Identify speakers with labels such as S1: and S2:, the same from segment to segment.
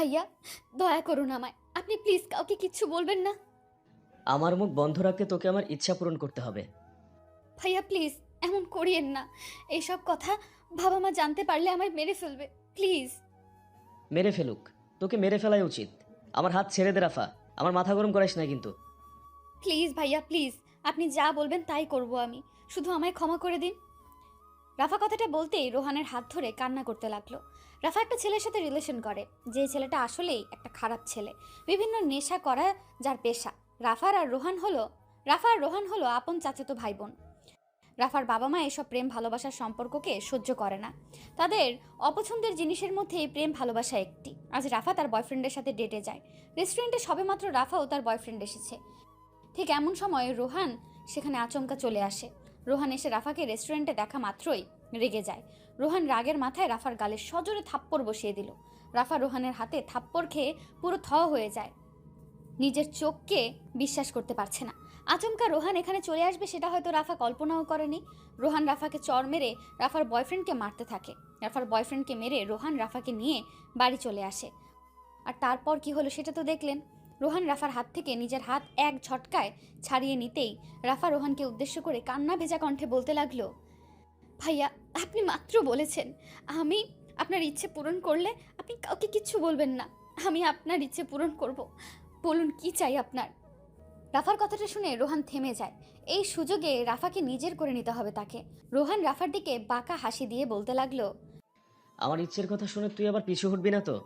S1: ভাইয়া দয়া করুন আমায়। আপনি প্লিজ কাউকে কিচ্ছু বলবেন না।
S2: আমার মুখ বন্ধ রাখতে তোকে আমার ইচ্ছা পূরণ করতে হবে।
S1: ভাইয়া প্লিজ এমন করিয়েন না। এইসব কথা বাবা মা জানতে পারলে আমায় মেরে ফেলবে। প্লিজ
S2: মেরে ফেলুক। তোকে মেরে ফেলাই উচিত। আমার হাত ছেড়ে দে রাফা। আমার মাথা গরম করাইস না কিন্তু।
S1: প্লিজ ভাইয়া প্লিজ আপনি যা বলবেন তাই করব আমি। শুধু আমায় ক্ষমা করে দিন। রাফা কথাটা বলতেই রোহানের হাত ধরে কান্না করতে লাগল। রাফা একটা ছেলের সাথে রিলেশন করে। যে ছেলেটা আসলেই একটা খারাপ ছেলে। বিভিন্ন নেশা করা যার পেশা। রাফার আর রোহান হলো রাফা আর রোহান হলো আপন চাচাতো ভাই বোন রাফার বাবা মা এসব প্রেম ভালোবাসার সম্পর্ককে সহ্য করে না। তাদের অপছন্দের জিনিসের মধ্যে এই প্রেম ভালোবাসা একটি। আজ রাফা তার বয়ফ্রেন্ডের সাথে ডেটে যায়। রেস্টুরেন্টে সবেমাত্র রাফা ও তার বয়ফ্রেন্ড এসেছে। ঠিক এমন সময় রোহান সেখানে আচমকা চলে আসে। রোহান এসে রাফাকে রেস্টুরেন্টে দেখা মাত্রই রেগে যায়। রোহান রাগের মাথায় রাফার গালে সজোরে থাপ্পড় বসিয়ে দিল। রাফা রোহানের হাতে থাপ্পড় খেয়ে পুরো থ হয়ে যায়। নিজের চোখকে বিশ্বাস করতে পারছে না। আচমকা রোহান এখানে চলে আসবে সেটা হয়তো রাফা কল্পনাও করেনি। রোহান রাফাকে চর মেরে রাফার বয়ফ্রেন্ডকে মারতে থাকে। রাফার বয়ফ্রেন্ডকে মেরে রোহান রাফাকে নিয়ে বাড়ি চলে আসে। আর তারপর কি হলো সেটা তো দেখলেন। রোহান রাফার হাত থেকে নিজের হাত এক ঝটকায় ছাড়িয়ে নিতেই রাফা রোহানকে উদ্দেশ্য করে কান্না ভেজা কণ্ঠে বলতে লাগল ভাইয়া আপনি মাত্র বলেছেন আমি আপনার ইচ্ছে পূরণ করলে আপনি কাউকে কিচ্ছু বলবেন না আমি আপনার ইচ্ছে পূরণ করব বলুন কি চাই আপনার? রাফার কথাটা শুনে রোহান থেমে যায়। এই সুযোগে রাফাকে নিজের করে নিতে হবে তাকে। রোহান রাফার দিকে বাঁকা হাসি দিয়ে বলতে লাগল
S2: আমার ইচ্ছের কথা শুনে তুই আবার পিছু হটবি না তো?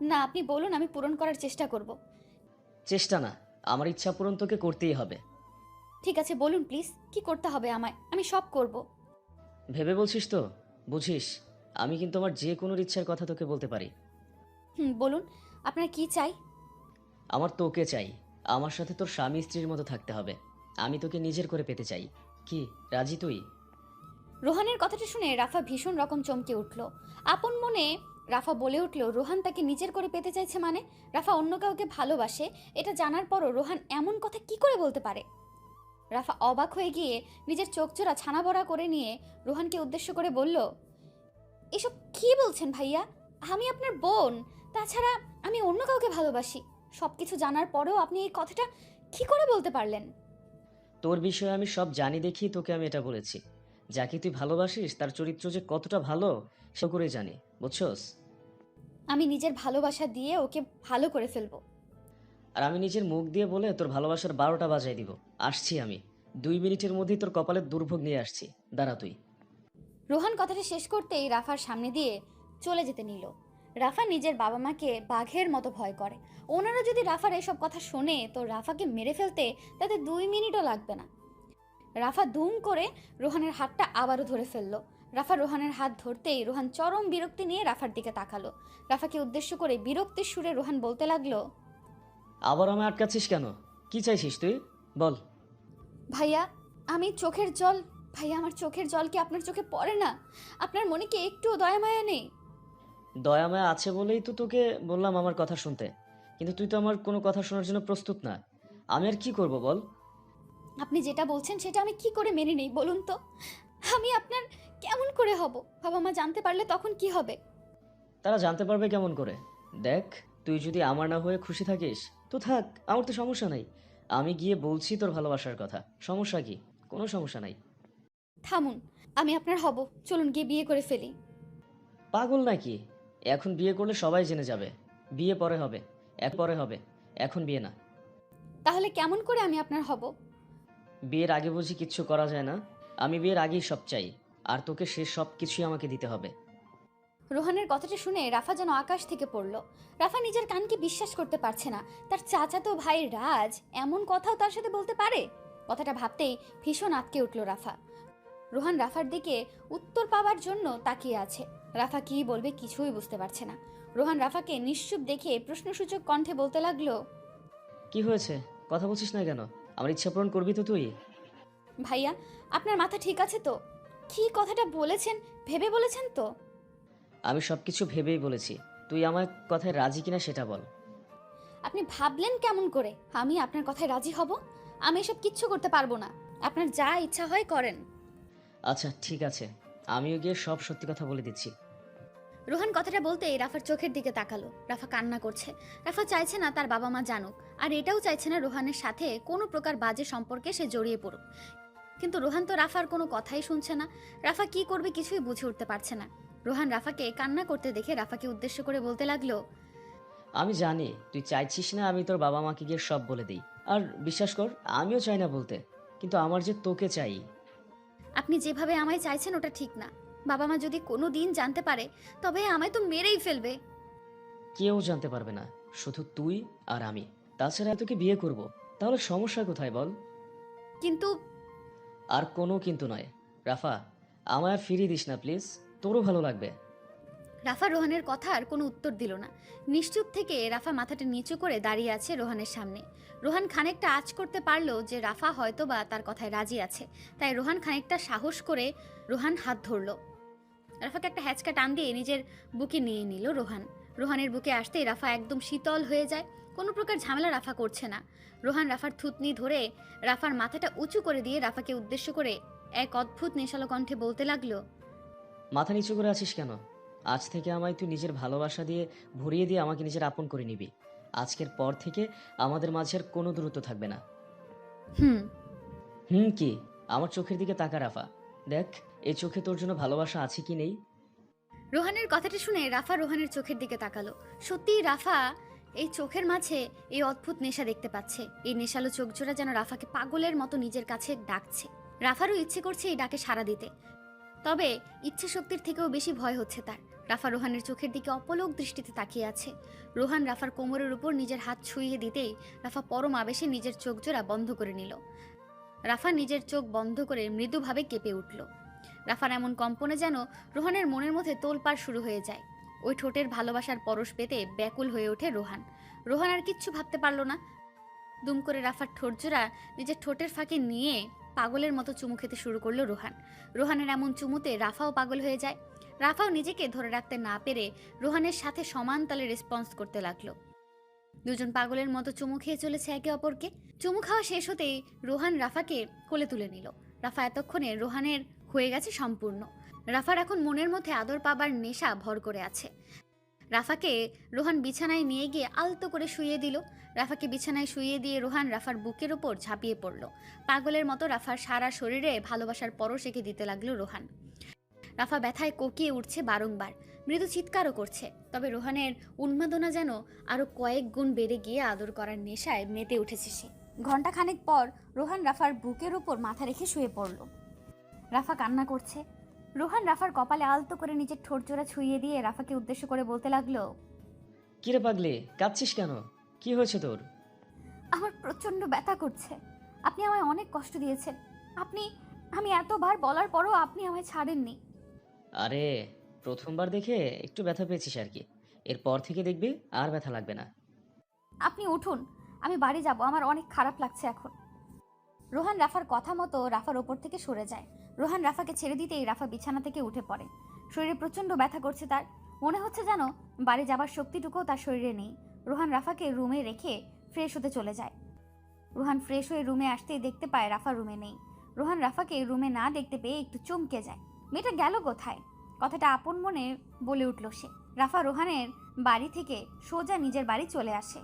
S1: না আপনি বলুন আমি পূরণ করার চেষ্টা করব।
S2: চেষ্টা না আমার ইচ্ছা পূরণ তোকে করতেই হবে।
S1: ঠিক আছে বলুন প্লিজ কি করতে হবে আমায়? আমি সব করব।
S2: ভেবে বলছিস তো? বুঝিস আমি কিন্তু আমার যে কোনো ইচ্ছার কথা তোকে বলতে পারি।
S1: হুম বলুন আপনার কি চাই?
S2: আমার তোকে চাই আমার সাথে তোর স্বামী স্ত্রীর মতো থাকতে হবে। আমি তোকে নিজের করে পেতে চাই। কি রাজি তুই?
S1: রোহানের কথাটা শুনে রাফা ভীষণ রকম চমকে উঠল। আপন মনে রাফা বলে উঠল, রোহান তাকে নিজের করে পেতে চাইছে মানে? রাফা অন্য কাউকে ভালোবাসে? এটা জানার পরও রোহান এমন কথা কি করে বলতে পারে? রাফা অবাক হয়ে গিয়ে নিজের চোখচোরা ছানা বড়া করে নিয়ে রোহানকে উদ্দেশ্য করে বলল, এসব কি বলছেন ভাইয়া? আমি আপনার বোন। তাছাড়া আমি অন্য কাউকে ভালোবাসি। সব কিছু জানার পরেও আপনি এই কথাটা কি করে বলতে পারলেন?
S2: তোর বিষয়ে আমি সব জানি দেখি তোকে আমি এটা বলেছি। যাকে তুই ভালোবাসিস, তার চরিত্র যে কতটা ভালো, সে করে জানি। বুঝছস?
S1: আমি নিজের ভালোবাসা দিয়ে ওকে ভালো করে ফেলব।
S2: আর আমি নিজের মুখ দিয়ে বলে তোর ভালোবাসার বারোটা বাজাই দিব। আসছি আমি। দুই মিনিটের মধ্যেই তোর কপালের দুর্ভোগ নিয়ে আসছি। দাঁড়া তুই।
S1: রোহান কথাটা শেষ করতেই রাফার সামনে দিয়ে চলে যেতে নিল। রাফা নিজের বাবা মাকে বাঘের মতো ভয় করে। ওনারা যদি রাফার এসব কথা শোনে তো রাফাকে মেরে ফেলতে তাতে দুই মিনিটও লাগবে না। রাফা দুম করে রোহানের হাতটা আবারও ধরে ফেলল। রাফা রোহানের হাত ধরতেই রোহান চরম বিরক্তি নিয়ে রাফার দিকে তাকালো। রাফাকে উদ্দেশ্য করে বিরক্তির সুরে রোহান বলতে লাগল
S2: আবার আমায় আটকাচ্ছিস কেন? কি চাইছিস তুই? বল।
S1: ভাইয়া আমি চোখের জল ভাইয়া আমার চোখের জল কি আপনার চোখে পড়ে না? আপনার মনে কি একটুও দয়া মায়া নেই?
S2: দয়াময় আছে বলেই তো তোকে বললাম আমার কথা শুনতে। কিন্তু তুই তো আমার কোনো কথা শোনার জন্য প্রস্তুত না। আমি আর কি করব বল?
S1: আপনি যেটা বলছেন সেটা আমি কি করে মেনে নেই বলুন তো? আমি আপনার কেমন করে হব? বাবা মা জানতে পারলে তখন কি হবে?
S2: তারা জানতে পারবে কেমন করে। দেখ তুই যদি আমার না হয়ে খুশি থাকিস তো থাক আমার তো সমস্যা নাই। আমি গিয়ে বলছি তোর ভালোবাসার কথা। সমস্যা কি? কোনো সমস্যা নাই।
S1: থামুন আমি আপনার হব। চলুন গিয়ে বিয়ে করে ফেলি।
S2: পাগল নাকি? এখন বিয়ে করলে সবাই জেনে যাবে। বিয়ে পরে হবে এক পরে হবে এখন বিয়ে না।
S1: তাহলে কেমন করে আমি আপনার হব?
S2: বিয়ের আগে বুঝি কিচ্ছু করা যায় না? আমি বিয়ের আগেই সব চাই। আর তোকে সে সব কিছুই আমাকে দিতে হবে।
S1: রোহানের কথাটা শুনে রাফা যেন আকাশ থেকে পড়ল। রাফা নিজের কানকে বিশ্বাস করতে পারছে না। তার চাচাতো ভাই রাজ এমন কথাও তার সাথে বলতে পারে? কথাটা ভাবতেই ভীষণ আটকে উঠল রাফা। রোহান রাফার দিকে উত্তর পাওয়ার জন্য তাকিয়ে আছে। রাফা কি বলবে কিছুই বুঝতে পারছে না। রোহান রাফাকে নিশ্চুপ দেখে প্রশ্নসূচক কণ্ঠে বলতে লাগল
S2: কি হয়েছে? কথা বলছিস না কেন? আমার ইচ্ছা পূরণ করবি তো তুই?
S1: ভাইয়া আপনার মাথা ঠিক আছে তো? কি কথাটা বলেছেন? ভেবে বলেছেন তো।
S2: আমি সব কিছু ভেবেই বলেছি। তুই আমার কথায় রাজি কিনা সেটা বল।
S1: আপনি ভাবলেন কেমন করে? আমি আপনার কথায় রাজি হব? আমি এসব কিচ্ছু করতে পারব না। আপনার যা ইচ্ছা হয় করেন।
S2: আচ্ছা ঠিক আছে। আমিও গিয়ে সব সত্যি কথা বলে দিচ্ছি।
S1: রোহান কথাটা বলতেই রাফার চোখের দিকে তাকালো। রাফা কান্না করছে। রাফা চাইছে না তার বাবা মা জানুক। আর এটাও চাইছে না রোহানের সাথে কোনো প্রকার বাজে সম্পর্কে সে জড়িয়ে পড়ুক। কিন্তু রোহান তো রাফার কোনো কথাই শুনছে না। রাফা কি করবে কিছুই বুঝে উঠতে পারছে না। রোহান রাফাকে কান্না করতে দেখে রাফাকে উদ্দেশ্য করে বলতে লাগল
S2: আমি জানি তুই চাইছিস না আমি তোর বাবা মাকে গিয়ে সব বলে দিই। আর বিশ্বাস কর আমিও চাই না বলতে কিন্তু আমার যে তোকে চাই।
S1: আপনি যেভাবে আমায় চাইছেন ওটা ঠিক না। বাবা মা যদি কোনো দিন জানতে পারে তবে আমায় তো মেরেই ফেলবে।
S2: কেউ জানতে পারবে না শুধু তুই আর আমি। তাছাড়া তোকে বিয়ে করব? তাহলে সমস্যা কোথায় বল?
S1: কিন্তু
S2: আর কোনো কিন্তু নয়। রাফা, আমায় ফিরিয়ে দিস না, প্লিজ। তোরও ভালো লাগবে।
S1: রাফা রোহানের কথা আর কোনো উত্তর দিল না। নিশ্চুপ থেকে রাফা মাথাটা নিচু করে দাঁড়িয়ে আছে রোহানের সামনে। রোহান খানিকটা আঁচ করতে পারল যে রাফা হয়তো বা তার কথায় রাজি আছে, তাই রোহান খানিকটা সাহস করে রোহান হাত ধরলো। রাফাকে একটা হ্যাচকা টান দিয়ে নিজের বুকে নিয়ে নিল রোহান। রোহানের বুকে আসতেই রাফা একদম শীতল হয়ে যায়। কোনো প্রকার ঝামেলা রাফা করছে না। রোহান রাফার থুতনি ধরে রাফার মাথাটা উঁচু করে দিয়ে রাফাকে উদ্দেশ্য করে এক অদ্ভুত নেশালো কণ্ঠে বলতে লাগল
S2: মাথা নিচু করে আছিস কেন? আজ থেকে আমায় তুই নিজের ভালোবাসা দিয়ে ভরিয়ে দিয়ে আমাকে নিজের আপন করে নিবি। আজকের পর থেকে আমাদের মাঝে আর কোনো দূরত্ব থাকবে না।
S1: হুম।
S2: হুম কি? আমার চোখের দিকে তাকা রাফা। দেখ এই চোখে তোর জন্য ভালোবাসা আছে কি নেই?
S1: রোহানের কথাটা শুনে রাফা রোহানের চোখের দিকে তাকালো। সত্যি রাফা এই চোখের মাঝে এই অদ্ভুত নেশা দেখতে পাচ্ছে। এই নেশালো চোখজোড়া যেন রাফাকে পাগলের মতো নিজের কাছে ডাকছে। রাফারও ইচ্ছে করছে এই ডাকে সাড়া দিতে। তবে ইচ্ছে শক্তির থেকেও বেশি ভয় হচ্ছে তার। রাফা রোহানের চোখের দিকে অপলক দৃষ্টিতে তাকিয়ে আছে। রোহান রাফার কোমরের উপর নিজের হাত ছুঁয়ে দিতেই রাফা পরম আবেশে নিজের চোখ জোড়া বন্ধ করে নিল। রাফা নিজের চোখ বন্ধ করে মৃদুভাবে কেঁপে উঠল। রাফার এমন কম্পনে যেন রোহানের মনের মধ্যে তোলপাড় শুরু হয়ে যায়। ওই ঠোঁটের ভালোবাসার পরশ পেতে ব্যাকুল হয়ে ওঠে রোহান। রোহান আর কিচ্ছু ভাবতে পারল না। দুম করে রাফার ঠোঁটজোড়া নিজের ঠোঁটের ফাঁকে নিয়ে পাগলের মতো চুমু খেতে শুরু করল রোহান। রোহানের এমন চুমুতে রাফাও পাগল হয়ে যায়। রাফাও নিজেকে ধরে রাখতে না পেরে রোহানের সাথে সমান তালে রেসপন্স করতে লাগল। দুজন পাগলের মতো চুমু খেয়ে চলেছে একে অপরকে। চুমু খাওয়া শেষ হতেই রোহান রাফাকে কোলে তুলে নিল। রাফা এতক্ষণে রোহানের হয়ে গেছে সম্পূর্ণ। রাফার এখন মনের মধ্যে আদর পাবার নেশা ভর করে আছে। রাফাকে রোহান বিছানায় নিয়ে গিয়ে আলতো করে শুইয়ে দিল। রাফাকে বিছানায় শুয়ে দিয়ে রোহান রাফার বুকের ওপর ঝাঁপিয়ে পড়ল। পাগলের মতো রাফার সারা শরীরে ভালোবাসার পরশ এঁকে দিতে লাগল রোহান। রাফা ব্যথায় কোকিয়ে উঠছে বারংবার। মৃদু চিৎকারও করছে। তবে রোহানের উন্মাদনা যেন আরও কয়েক গুণ বেড়ে গিয়ে আদর করার নেশায় মেতে উঠেছে সে। ঘণ্টা খানেক পর রোহান রাফার বুকের ওপর মাথা রেখে শুয়ে পড়ল। রাফা কান্না করছে। রোহান রাফার কপালে আলতো করে নিজের ঠোঁট জোড়া ছুঁয়ে দিয়ে রাফাকে উদ্দেশ্য করে বলতে লাগল
S2: কিরে পাগলি কাঁদছিস কেন? কি হয়েছে তোর?
S1: আমার প্রচণ্ড ব্যথা করছে। আপনি আমায় অনেক কষ্ট দিয়েছেন। আপনি আমি এতবার বলার পরও আপনি আমায় ছাড়েননি।
S2: আরে প্রথমবার দেখে একটু ব্যথা পেয়েছিস আর কি। এরপর থেকে দেখবি আর ব্যথা লাগবে না।
S1: আপনি উঠুন আমি বাড়ি যাব। আমার অনেক খারাপ লাগছে এখন। রোহান রাফার কথা মতো রাফার ওপর থেকে সরে যায়। রোহান রাফাকে ছেড়ে দিতেই রাফা বিছানা থেকে উঠে পড়ে। শরীরে প্রচণ্ড ব্যথা করছে তার। মনে হচ্ছে যেন বাড়ি যাবার শক্তিটুকুও তার শরীরে নেই। রোহান রাফাকে রুমে রেখে ফ্রেশ হতে চলে যায়। রোহান ফ্রেশ হয়ে রুমে আসতেই দেখতে পায় রাফা রুমে নেই। রোহান রাফাকে রুমে না দেখতে পেয়ে একটু চমকে যায়। মেয়েটা গেল কোথায়? কথাটা আপন মনে বলে উঠল সে। রাফা রোহানের বাড়ি থেকে সোজা নিজের বাড়ি চলে আসে।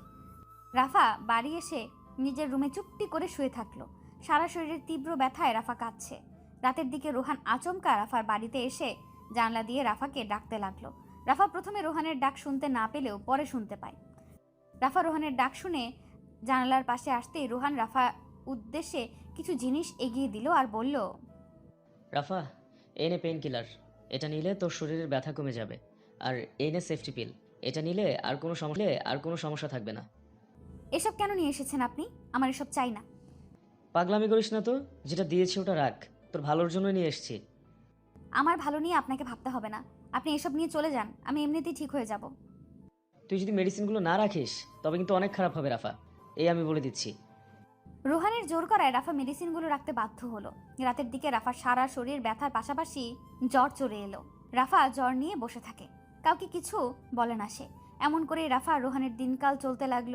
S1: রাফা বাড়ি এসে নিজের রুমে চুপটি করে শুয়ে থাকল। সারা শরীরের তীব্র ব্যথায় রাফা কাঁদছে। রাতের দিকে রোহান আচমকা রাফার বাড়িতে এসে জানলা দিয়ে রাফাকে ডাকতে লাগল। রাফা প্রথমে রোহানের ডাক শুনতে না পেলেও পরে শুনতে পায়। রাফা রোহানের ডাক শুনে জানালার পাশে আসতেই রোহান রাফা উদ্দেশ্যে কিছু জিনিস এগিয়ে দিল আর বলল
S2: রাফা এনে পেন কিলার এটা নিলে তোর শরীরের ব্যথা কমে যাবে। আর এনে সেফটি পিল এটা নিলে আর কোনো সমস্যা আর কোনো সমস্যা থাকবে না।
S1: এসব কেন নিয়ে এসেছেন আপনি? আমার এসব চাই না।
S2: পাগলামি করিস না তো যেটা দিয়েছি ওটা রাখ। তোর ভালোর জন্য নিয়ে এসেছি।
S1: আমার ভালো নিয়ে আপনাকে ভাবতে হবে না। আপনি এসব নিয়ে চলে যান আমি এমনিতেই ঠিক হয়ে যাব।
S2: তুই যদি মেডিসিনগুলো না রাখিস তবে কিন্তু অনেক খারাপ হবে রাফা। এই আমি বলে দিচ্ছি।
S1: রোহানের জোর করায় রাফা মেডিসিনগুলো রাখতে বাধ্য হলো। রাতের দিকে রাফার সারা শরীর ব্যথার পাশাপাশি জ্বর চলে এলো। রাফা জ্বর নিয়ে বসে থাকে। কাউকে কিছু বলে না সে। এমন করে রাফা আর রোহানের দিনকাল চলতে লাগল।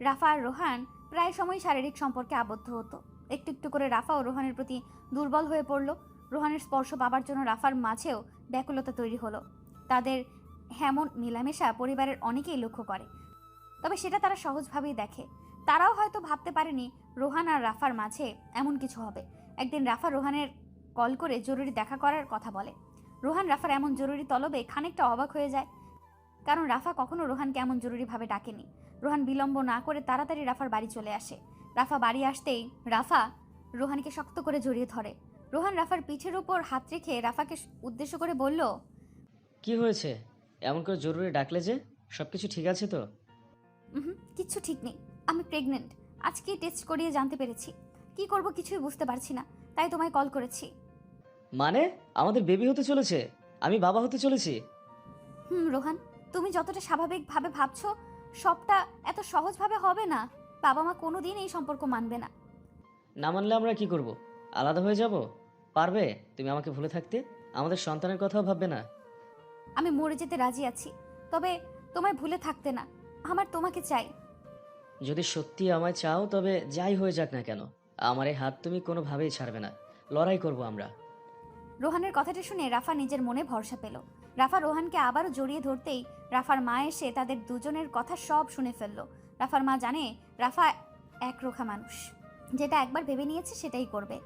S1: রাফা আর রোহান প্রায় সময় শারীরিক সম্পর্কে আবদ্ধ হতো। একটু একটু করে রাফা ও রোহানের প্রতি দুর্বল হয়ে পড়ল। রোহানের স্পর্শ পাবার জন্য রাফার মাঝেও ব্যাকুলতা তৈরি হলো। তাদের হেমন মেলামেশা পরিবারের অনেকেই লক্ষ্য করে। তবে সেটা তারা সহজভাবেই দেখে। তারাও হয়তো ভাবতে পারেনি রোহান আর রাফার মাঝে এমন কিছু হবে। একদিন রাফা রোহানের কল করে জরুরি দেখা করার কথা বলে। রোহান রাফার এমন জরুরি তলবে খানিকটা অবাক হয়ে যায়। কারণ রাফা কখনো রোহানকে এমন জরুরিভাবে ডাকেনি। রোহান বিলম্ব না করে তাড়াতাড়ি রাফার বাড়ি চলে আসে। রাফা বাড়ি আসতেই রাফা রোহানকে শক্ত করে জড়িয়ে ধরে। রোহান রাফার পিঠের উপর হাত রেখে রাফাকে উদ্দেশ্য করে বলল
S2: কি হয়েছে? এমন করে জরুরি ডাকলে যে? সব কিছু ঠিক আছে তো?
S1: উহুম, কিচ্ছু ঠিক নেই। আমি প্রেগনেন্ট আজকেই টেস্ট করিয়ে জানতে পেরেছি। কি করব কিছুই বুঝতে পারছি না। তাই তোমায় কল করেছি।
S2: মানে? আমাদের বেবি হতে চলেছে? আমি বাবা হতে চলেছি?
S1: হুম রোহান তুমি যতটা স্বাভাবিকভাবে ভাবছ সবটা এত সহজভাবে হবে না। বাবা মা কোনোদিন এই সম্পর্ক মানবে না।
S2: না মানলে আমরা কি করব? আলাদা হয়ে যাব? পারবে? তুমি আমাকে ভুলে থাকতে? আমাদের সন্তানের কথাও ভাববে না।
S1: আমি মরে যেতে রাজি আছি তবে তোমায় ভুলে থাকতে না। আমার তোমাকে চাই।
S2: যদি সত্যি আমায় চাও তবে যাই হয়ে যাক না কেন। আমার এই হাত তুমি কোনোভাবেই ছাড়বে না। লড়াই করব আমরা।
S1: রোহানের কথাটা শুনে রাফা নিজের মনে ভরসা পেল। রাফা রোহানকে আবারও জড়িয়ে ধরতেই রাফার মা এসে তাদের দুজনের কথা সব শুনে ফেলল। রাফার মা জানে রাফা একরোখা মানুষ। যেটা একবার ভেবে নিয়েছে সেটাই করবে।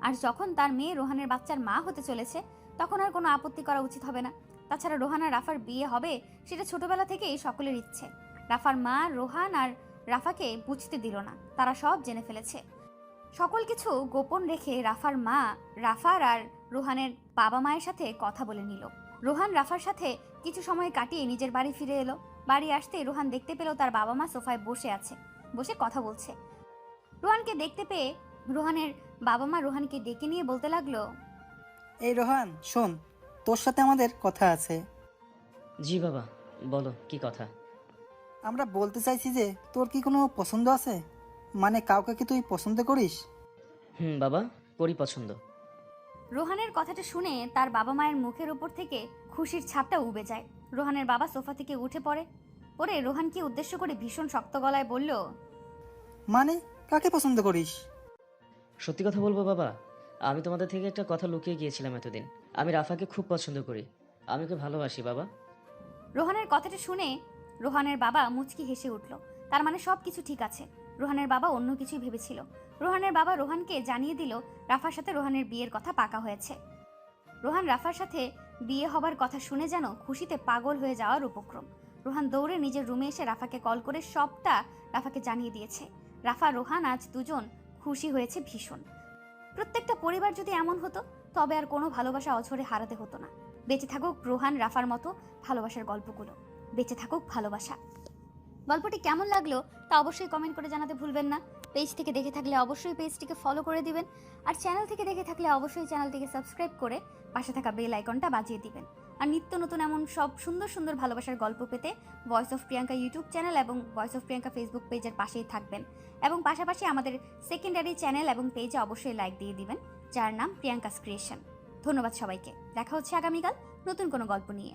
S1: আর যখন তার মেয়ে রোহানের বাচ্চার মা হতে চলেছে, তখন আর কোনো আপত্তি করা উচিত হবে না। তাছাড়া রোহান আর রাফার বিয়ে হবে সেটা ছোটবেলা থেকেই সকলের ইচ্ছে। রাফার মা, রোহান আর রাফাকে বুঝতে দিল না। তারা সব জেনে ফেলেছে। সকল কিছু গোপন রেখে রাফার মা, রাফার আর রোহানের বাবা মায়ের সাথে কথা বলে নিল। রোহান রাফার সাথে কিছু সময় কাটিয়ে নিজের বাড়ি ফিরে এলো। বাড়ি আসতে রোহান দেখতে পেল তার বাবা মা সোফায় বসে আছে বসে কথা বলছে। রোহানকে দেখতে পেয়ে রোহানের বাবা মা রোহানকে ডেকে নিয়ে বলতে লাগল
S3: এই রোহান শোন তোর সাথে আমাদের কথা আছে।
S2: জি বাবা বলো কি কথা?
S3: আমরা বলতে চাইছি যে তোর কি কোনো পছন্দ আছে? মানে কাউকে কি তুই পছন্দ করিস?
S2: হুম বাবা করি পছন্দ।
S1: রোহানের কথাটা শুনে তার বাবা মায়ের মুখের উপর থেকে খুশির ছাপটা উবে যায়। রোহানের বাবা সোফা থেকে উঠে পড়ে। পরে রোহানকে উদ্দেশ্য করে ভীষণ শক্ত গলায় বলল
S3: মানে কাকে পছন্দ করিস?
S2: সত্যি কথা বলব বাবা আমি তোমাদের থেকে একটা কথা লুকিয়ে গিয়েছিলাম এতদিন। আমি রাফাকে খুব পছন্দ করি। আমি ওকে ভালোবাসি বাবা।
S1: রোহানের কথাটা শুনে রোহানের বাবা মুচকি হেসে উঠল। তার মানে সব কিছু ঠিক আছে। রোহানের বাবা অন্য কিছুই ভেবেছিল। রোহানের বাবা রোহানকে জানিয়ে দিল, রাফার সাথে রোহানের বিয়ের কথা পাকা হয়েছে। রোহান রাফার সাথে বিয়ে হবার কথা শুনে যেন খুশিতে পাগল হয়ে যাওয়ার উপক্রম। রোহান দৌড়ে নিজের রুমে এসে রাফাকে কল করে সবটা রাফাকে জানিয়ে দিয়েছে। রাফা, রোহান আজ দুজন খুশি হয়েছে ভীষণ। প্রত্যেকটা পরিবার যদি এমন হতো, তবে আর কোনো ভালোবাসা অঝরে হারাতে হতো না। বেঁচে থাকুক রোহান, রাফার মতো ভালোবাসার গল্পগুলো। বেঁচে থাকুক ভালোবাসা। গল্পটি কেমন লাগল তা অবশ্যই কমেন্ট করে জানাতে ভুলবেন না। পেজ থেকে দেখে থাকলে অবশ্যই পেজটিকে ফলো করে দিবেন। আর চ্যানেল থেকে দেখে থাকলে অবশ্যই চ্যানেলটিকে সাবস্ক্রাইব করে পাশে থাকা বেল আইকনটা বাজিয়ে দিবেন। আর নিত্য নতুন এমন সব সুন্দর সুন্দর ভালোবাসার গল্প পেতে voice of Priyanka YouTube channel এবং ভয়েস অফ প্রিয়াঙ্কা ফেসবুক পেজের পাশেই থাকবেন। এবং পাশাপাশি আমাদের সেকেন্ডারি চ্যানেল এবং পেজে অবশ্যই লাইক দিয়ে দিবেন, যার নাম প্রিয়াঙ্কাস ক্রিয়েশন ধন্যবাদ সবাইকে। দেখা হচ্ছে আগামীকাল নতুন কোনো গল্প নিয়ে।